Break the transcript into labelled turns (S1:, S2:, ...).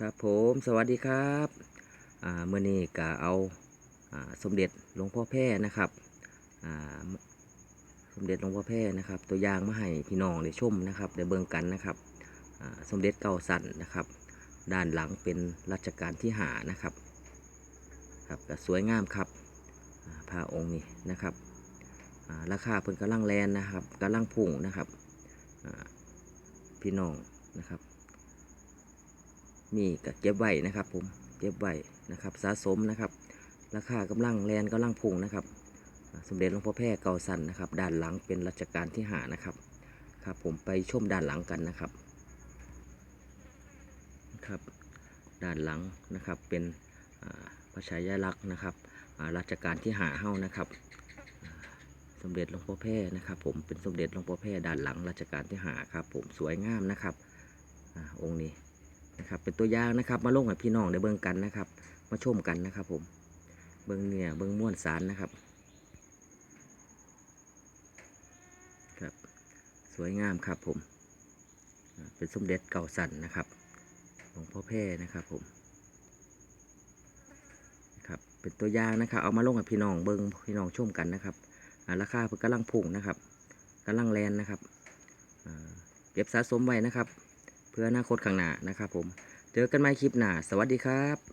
S1: ครับผมสวัสดีครับเมื่อนี้ก็เอาอสมเด็จหลวงพ่อแพร่นะครับสมเด็จหลวงพ่อแพร่นะครับ ตัวอย่างมาให้พี่น้องได้ชมนะครับได้เบิ่งกันนะครับสมเด็จเก่าสันนะครับ ด้านหลังเป็นรัชกาลที่หานะครับครับก็สวยงามครับอ่าพระองค์นี้นะครับราคาเพิ่นกำลังแลนนะครับกำลังพุ่งนะครับพี่น้องนะครับ มีก็เก็บไว้นะครับ ผมเก็บไว้นะครับสะสมนะครับ ราคากำลังแลนกำลังพุ่งนะครับ สมเด็จหลวงพ่อแพร่เก่าสันนะครับ ด้านหลังเป็นรัชกาลที่หานะครับครับผมไปชมด้านหลังกันนะครับครับด้านหลังนะครับเป็นพระชายาลักษณ์นะครับอ่ารัชกาลที่หาเฮ้านะครับ สมเด็จหลวงพ่อแพร่นะครับ ผมเป็นสมเด็จหลวงพ่อแพร่ด้านหลังรัชกาลที่หาครับ ผมสวยงามนะครับอองค์นี้ นะครับ เป็นตัวอย่างนะครับ มาลงให้พี่น้องได้เบิ่งกันนะครับ มาชมกันนะครับผม เบิ่งเนี่ยเบิ่งม้วนสารนะครับ ครับ สวยงามครับผม เป็นสมเด็จเก่าสันนะครับหลวงพ่อแพร่นะครับผมครับเป็นตัวอย่างนะครับ เอามาลงให้พี่น้องเบิ่งพี่น้องชมกันนะครับราคาเพิ่นกำลังพุ่งนะครับกำลังแลนนะครับเก็บสะสมไว้นะครับ เพื่ออนาคตข้างหน้านะครับผม เจอกันใหม่คลิปหน้า สวัสดีครับ